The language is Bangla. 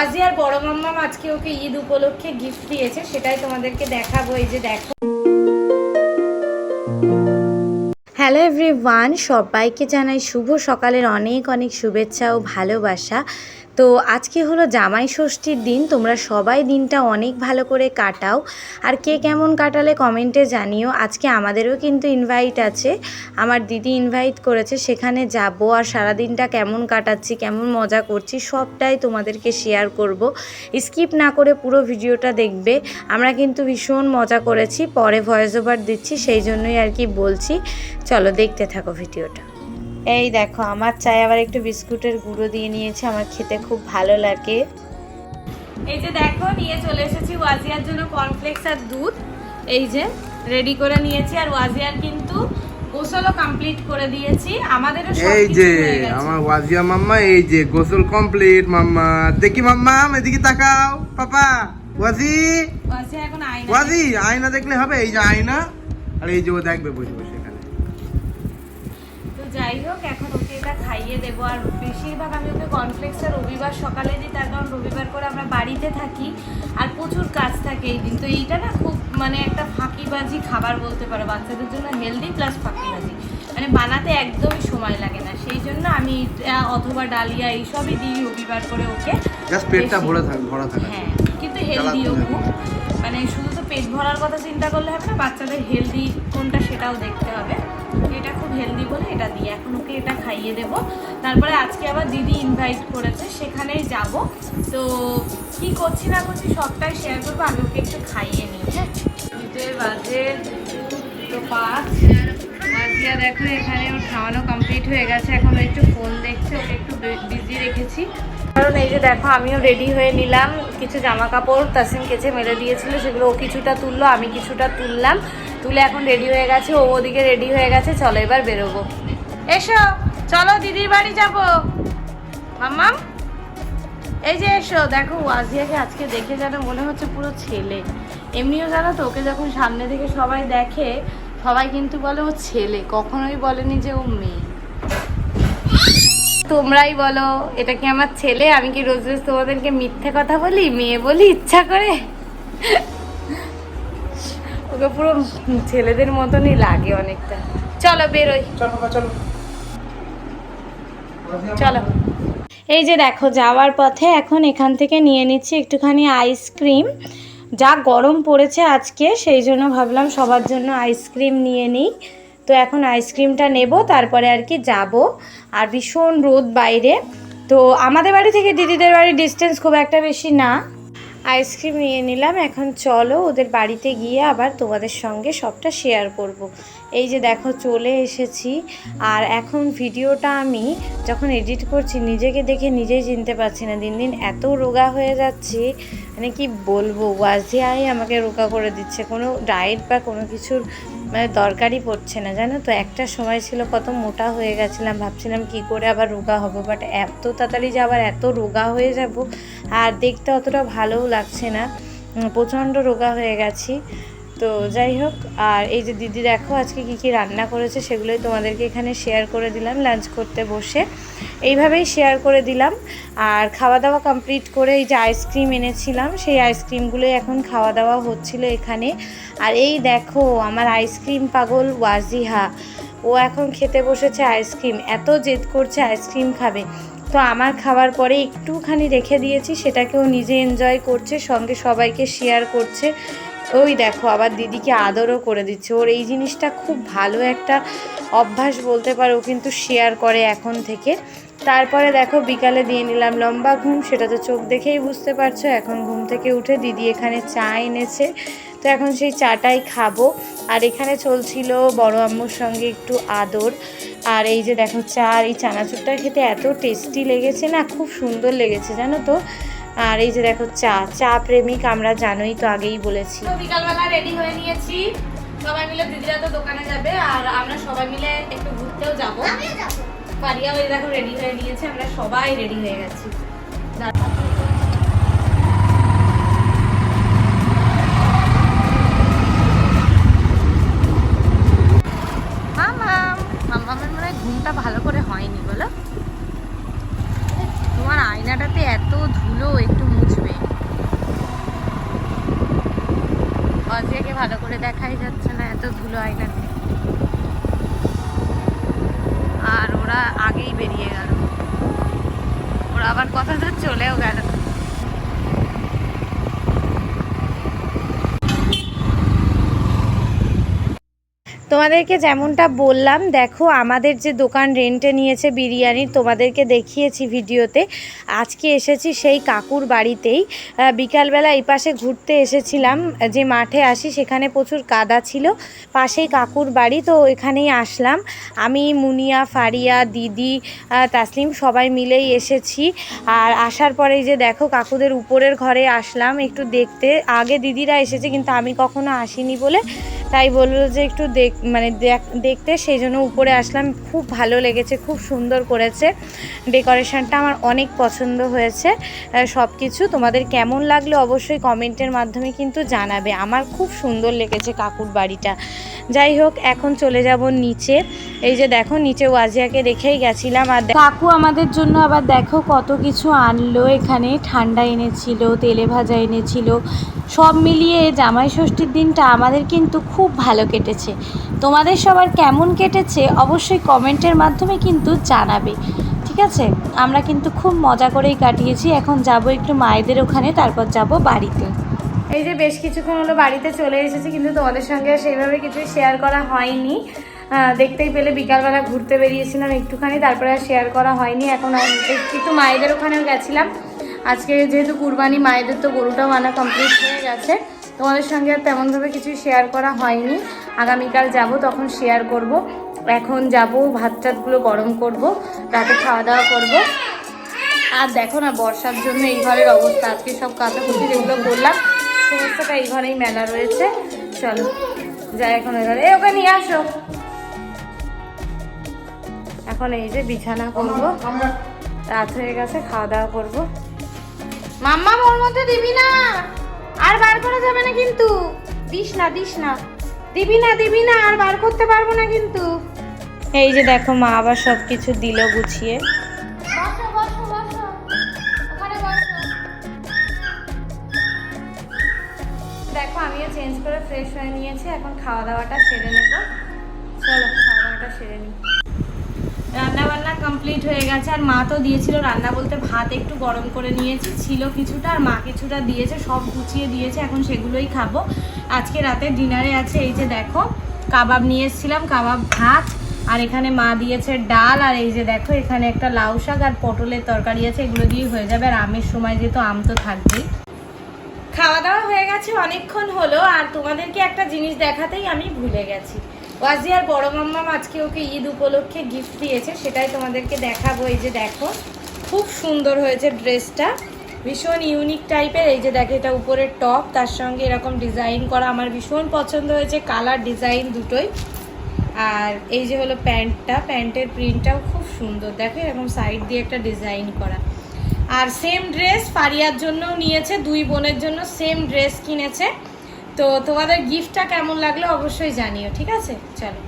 ওয়াজি আর বড় মাম্মাম আজকে ওকে ঈদ উপলক্ষে গিফট দিয়েছে, সেটাই তোমাদেরকে দেখাবো, এই যে দেখো। হ্যালো এভরিওয়ান সবাইকে জানাই শুভ সকালের অনেক অনেক শুভেচ্ছা ও ভালোবাসা। তো আজকে হলো জামাই ষষ্ঠীর দিন, তোমরা সবাই দিনটা অনেক ভালো করে কাটাও। আর কে কেমন কাটালে কমেন্টে জানিও। আজকে আমাদেরও কিন্তু ইনভাইট আছে। আমার দিদি ইনভাইট করেছে, সেখানে যাব আর সারা দিনটা কেমন কাটাচ্ছি, কেমন মজা করছি, সবটাই তোমাদেরকে শেয়ার করব। স্কিপ না করে পুরো ভিডিওটা দেখবে। আমরা কিন্তু ভীষণ মজা করেছি, পরে ভয়েস ওভার দিচ্ছি, সেই জন্যই আর কি বলছি। চলো দেখতে থাকো ভিডিওটা। এই দেখো আমার চাই আবার একটু বিস্কুটের গুঁড়ো দিয়ে নিয়েছে আমার খেতে খুব ভালো লাগে। এই যে দেখো নিয়ে চলে এসেছি ওয়াজিয়ার জন্য কর্নফ্লেক্স আর দুধ। এই যে রেডি করে নিয়েছি আর ওয়াজিয়ার কিন্তু গোসলও কমপ্লিট করে দিয়েছি। আমাদেরও সব এই যে আমার ওয়াজিয়া মাম্মা এই যে গোসল কমপ্লিট মাম্মা। দেখি মাম্মা এদিকে তাকাও। পাপা ওয়াজি? ওয়াজিয়া এখন আয়না ওয়াজি আয়না দেখলে হবে এই যে আয়না। আর এই যে ও দেখবে বসে। যাই হোক এখন ওকে এটা খাইয়ে দেবো। আর বেশিরভাগ আমি ওকে কর্নফ্লেক্সটা রবিবার সকালে দিই তার কারণ রবিবার করে আমরা বাড়িতে থাকি আর প্রচুর কাজ থাকে এই দিন। তো এইটা না খুব মানে একটা ফাঁকিবাজি খাবার বলতে পারো বাচ্চাদের জন্য হেলদি প্লাস ফাঁকিবাজি। মানে বানাতে একদমই সময় লাগে না। সেই জন্য আমি অথবা ডালিয়া এইসবই দিই রবিবার করে ওকে। জাস্ট পেটটা ভরে থাক ভরা থাকে। হ্যাঁ কিন্তু হেলদিও খুব। মানে শুধু তো পেট ভরার কথা চিন্তা করলে হবে না বাচ্চাদের হেলদি কোনটা সেটাও দেখতে হবে। হেলদি বলে এটা দিই এখন ওকে এটা খাইয়ে দেব। তারপরে আজকে আবার দিদি ইনভাইট করেছে, সেখানেই যাব। তো কি করছি না করছি সবটাই শেয়ার করব, আমি ওকে একটু খাইয়ে নিই হ্যাঁ? দুটোর বাজে তো পাঁচ। মাঝিয়া দেখো, এখানে ওর খাওয়ানো কমপ্লিট হয়ে গেছে। এখন একটু ফোন দেখছে, ওকে একটু বিজি রেখেছি। কারণ এই যে দেখো, আমিও রেডি হয়ে নিলাম। কিছু জামা কাপড় তাসিম কেচে মেলে দিয়েছিল, সেগুলো ও কিছুটা তুললো, আমি কিছুটা তুললাম। তুলে এখন রেডি হয়ে গেছে, ও ওদিকে রেডি হয়ে গেছে, চলো এবার বেরোবো। এসো, চলো দিদির বাড়ি যাব। মাম্মাম, এই যে এসো, দেখো, ওয়াজিয়াকে আজকে দেখে যেন মনে হচ্ছে পুরো ছেলে। এমনিও জানো তো, ওকে যখন সামনে থেকে সবাই দেখে সবাই কিন্তু বলে ও ছেলে কখনোই বলেনি যে ও মেয়ে। তোমরাই বলো এটা কি আমার ছেলে? আমি কি রোজ রোজ তোমাদেরকে মিথ্যে কথা বলি মেয়ে বলি ইচ্ছা করে? ওকে পুরো ছেলেদের মতনই লাগে অনেকটা। চলো বেরোই। চলো চলো। এই যে দেখো যাওয়ার পথে এখন এখান থেকে নিয়ে নিচ্ছি একটুখানি আইসক্রিম যা গরম পড়েছে আজকে, সেই জন্য ভাবলাম সবার জন্য আইসক্রিম নিয়ে নিই। তো এখন আইসক্রিমটা নেব, তারপরে আর কি যাব। আর ভীষণ রোদ বাইরে। তো আমাদের বাড়ি থেকে দিদিদের বাড়ির ডিস্টেন্স খুব একটা বেশি না। আইসক্রিম নিয়ে নিলাম। এখন চলো ওদের বাড়িতে গিয়ে আবার তোমাদের সঙ্গে সবটা শেয়ার করব। এই যে দেখো চলে এসেছি। আর এখন ভিডিওটা আমি যখন এডিট করছি, নিজেকে দেখে নিজেই চিনতে পারছি না। দিন দিন এত রোগা হয়ে যাচ্ছি। মানে কি বলব? ওয়াজিয়াই আমাকে রোগা করে দিচ্ছে। কোনো ডায়েট বা কোনো কিছুর মানে দরকারই পড়ছে না, জানো তো? একটা সময় ছিল কত মোটা হয়ে গেছিলাম, ভাবছিলাম কি করে আবার রোগা হব বাট এত তাড়াতাড়ি যে আবার এত রোগা হয়ে যাব, আর দেখতে অতটা ভালোও লাগছে না। প্রচণ্ড রোগা হয়ে গেছি। তো যাই হোক, আর এই যে দিদি দেখো আজকে কি কি রান্না করেছে, সেগুলোই তোমাদেরকে এখানে শেয়ার করে দিলাম লাঞ্চ করতে বসে। এইভাবেই শেয়ার করে দিলাম। আর খাওয়া দাওয়া কমপ্লিট করে এই যে আইসক্রিম এনেছিলাম, সেই আইসক্রিমগুলোই এখন খাওয়া দাওয়া হচ্ছিল এখানে। আর এই দেখো, আমার আইসক্রিম পাগল ওয়াজিহা। ও এখন খেতে বসেছে আইসক্রিম এত জেদ করছে আইসক্রিম খাবে। তো আমার খাওয়ার পরে একটুখানি রেখে দিয়েছি, সেটাকেও নিজে এনজয় করছে, সঙ্গে সবাইকে শেয়ার করছে। ওই দেখো, আবার দিদিকে আদরও করে দিচ্ছে। ওর এই জিনিসটা খুব ভালো একটা অভ্যাস বলতে পারো কিন্তু শেয়ার করে এখন থেকে। তারপরে দেখো, বিকালে দিয়ে নিলাম লম্বা ঘুম, সেটা তো চোখ দেখেই বুঝতে পারছ। এখন ঘুম থেকে উঠে দিদি এখানে চা এনেছে। তো এখন সেই চাটাই খাব। আর এখানে চলছিল বড় আম্মুর সঙ্গে একটু আদর। আর এই যে দেখো চা আর এই চানাচুরটা খেতে এত টেস্টি লেগেছে না খুব সুন্দর লেগেছে জানো তো? আর এই যে দেখো চা চা প্রেমিক আমরা জানোই তো আগেই বলেছি। বিকালবেলা রেডি হয়ে নিয়েছি। সবাই মিলে দিদিরা তো দোকানে যাবে আর আমরা সবাই মিলে একটু ঘুরতেও যাব। পারিয়া ওই দেখো রেডি হয়ে নিয়েছে আমরা সবাই রেডি হয়ে গেছি। ঘুমটা ভালো করে হয়নি বলো? তোমার আয়নাটাতে এত ধুলো, একটু মুছবে। অজিয়াকে ভালো করে দেখাই যাচ্ছে না এত ধুলো আয়নাতে। আর ওরা আগেই বেরিয়ে গেল। ওরা আবার কথা তো চলেও গেল তোমাদেরকে যেমনটা বললাম, দেখো আমাদের যে দোকান রেন্টে নিয়েছে বিরিয়ানির তোমাদেরকে দেখিয়েছি ভিডিওতে। আজকে এসেছি সেই কাকুর বাড়িতেই। বিকালবেলা এই পাশে ঘুরতে এসেছিলাম, যে মাঠে আসি সেখানে প্রচুর কাদা ছিল। পাশেই কাকুর বাড়ি, তো এখানেই আসলাম। আমি, মুনিয়া, ফারিয়া, দিদি তাসলিম সবাই মিলেই এসেছি। আর আসার পরেই যে দেখো কাকুদের উপরের ঘরে আসলাম একটু দেখতে। আগে দিদিরা এসেছে, কিন্তু আমি কখনো আসিনি বলে তাই বলল যে একটু দেখ মানে দেখ- দেখতে, সেই জন্য উপরে আসলাম। খুব ভালো লেগেছে, খুব সুন্দর করেছে। ডেকোরেশনটা আমার অনেক পছন্দ হয়েছে। সব কিছু তোমাদের কেমন লাগল অবশ্যই কমেন্টের মাধ্যমে কিন্তু জানাবে। আমার খুব সুন্দর লেগেছে কাকুর বাড়িটা। যাই হোক, এখন চলে যাব নিচে। এই যে দেখো নিচে ওয়াজিয়াকে রেখেই গেছিলাম আর কাকু আমাদের জন্য আবার দেখো কত কিছু আনলো। এখানে ঠান্ডা এনেছিল তেলে ভাজা এনেছিল। সব মিলিয়ে জামাই ষষ্ঠীর দিনটা আমাদের কিন্তু খুব ভালো কেটেছে। তোমাদের সবার কেমন কেটেছে অবশ্যই কমেন্টের মাধ্যমে কিন্তু জানাবে। ঠিক আছে? আমরা কিন্তু খুব মজা করেই কাটিয়েছি। এখন যাব একটু মায়েদের ওখানে তারপর যাব বাড়িতে। এই যে বেশ কিছুক্ষণ হলো বাড়িতে চলে এসেছি কিন্তু তোমাদের সঙ্গে সেইভাবে কিছু শেয়ার করা হয়নি। দেখতেই পেলে বিকালবেলা ঘুরতে বেরিয়েছিলাম একটুখানি তারপরে আর শেয়ার করা হয়নি এখন একটু মায়েদের ওখানেও গেছিলাম। আজকে যেহেতু কুরবানি মায়েদের তো গরুটাও আনা কমপ্লিট হয়ে গেছে তোমাদের সঙ্গে আর তেমনভাবে কিছু শেয়ার করা হয়নি। আগামীকাল যাব তখন শেয়ার করব। এখন যাব ভাত টাতগুলো গরম করব রাতে খাওয়া দাওয়া করব। আর দেখো না বর্ষার জন্য এই ঘরের অবস্থা আজকে সব কাঁচাকুচি যেগুলো করলাম সমস্তটা এই ঘরেই মেলা রয়েছে। চলো যাই এখন ওই ঘরে এ, ওকে নিয়ে আসো। এখন এই যে বিছানা করব। রাত হয়ে গেছে খাওয়া দাওয়া করব। মাম্মা ওর মধ্যে দিবি না। আর বার করা যাবে না কিন্তু। দিস না দিস না। দিবি না দিবি না আর বার করতে পারব না কিন্তু। এই যে দেখো মা আবার সব কিছু দিল গুছিয়ে। দেখো আমিও চেঞ্জ করে ফ্রেশ হয়ে নিয়েছি। এখন খাওয়া দাওয়াটা সেরে নেব। চলো খাওয়া দাওয়াটা সেরে নিই। রান্না বান্না কমপ্লিট হয়ে গেছে, আর মা তো দিয়েছিল রান্না বলতে ভাত একটু গরম করে নিয়েছি, ছিল কিছুটা, আর মা কিছুটা দিয়েছে, সব গুছিয়ে দিয়েছে, এখন সেগুলোই খাব। আজকে রাতে ডিনারে আছে, এই যে দেখো, কাবাব নিয়ে এসেছিলাম, কাবাব ভাত, আর এখানে মা দিয়েছে ডাল, আর এই যে দেখো, এখানে একটা লাউ শাক আর পটলের তরকারি আছে, এগুলো দিয়েই হয়ে যাবে, আর আমের সময় যেহেতু আম তো থাকবেই। খাওয়া দাওয়া হয়ে গেছে, অনেকক্ষণ হলো, আর তোমাদেরকে একটা জিনিস দেখাতেই আমি ভুলে গেছি। ওয়াজি আর বড় মাম্মাম আজকে ওকে ঈদ উপলক্ষে গিফট দিয়েছে, সেটাই তোমাদেরকে দেখাবো। এই যে দেখো, খুব সুন্দর হয়েছে ড্রেসটা। ভীষণ ইউনিক টাইপের এই যে দেখো, এটা উপরের টপ তার সঙ্গে এরকম ডিজাইন করা। আমার ভীষণ পছন্দ হয়েছে কালার ডিজাইন দুটোই। আর এই যে হলো প্যান্টটা, প্যান্টের প্রিন্টটাও খুব সুন্দর। দেখো, এরকম সাইড দিয়ে একটা ডিজাইন করা। আর সেম ড্রেস ফারিয়ার জন্যও নিয়েছে, দুই বোনের জন্য সেম ড্রেস কিনেছে। তো তোমাদের গিফটটা কেমন লাগল অবশ্যই জানিও ঠিক আছে? চলো।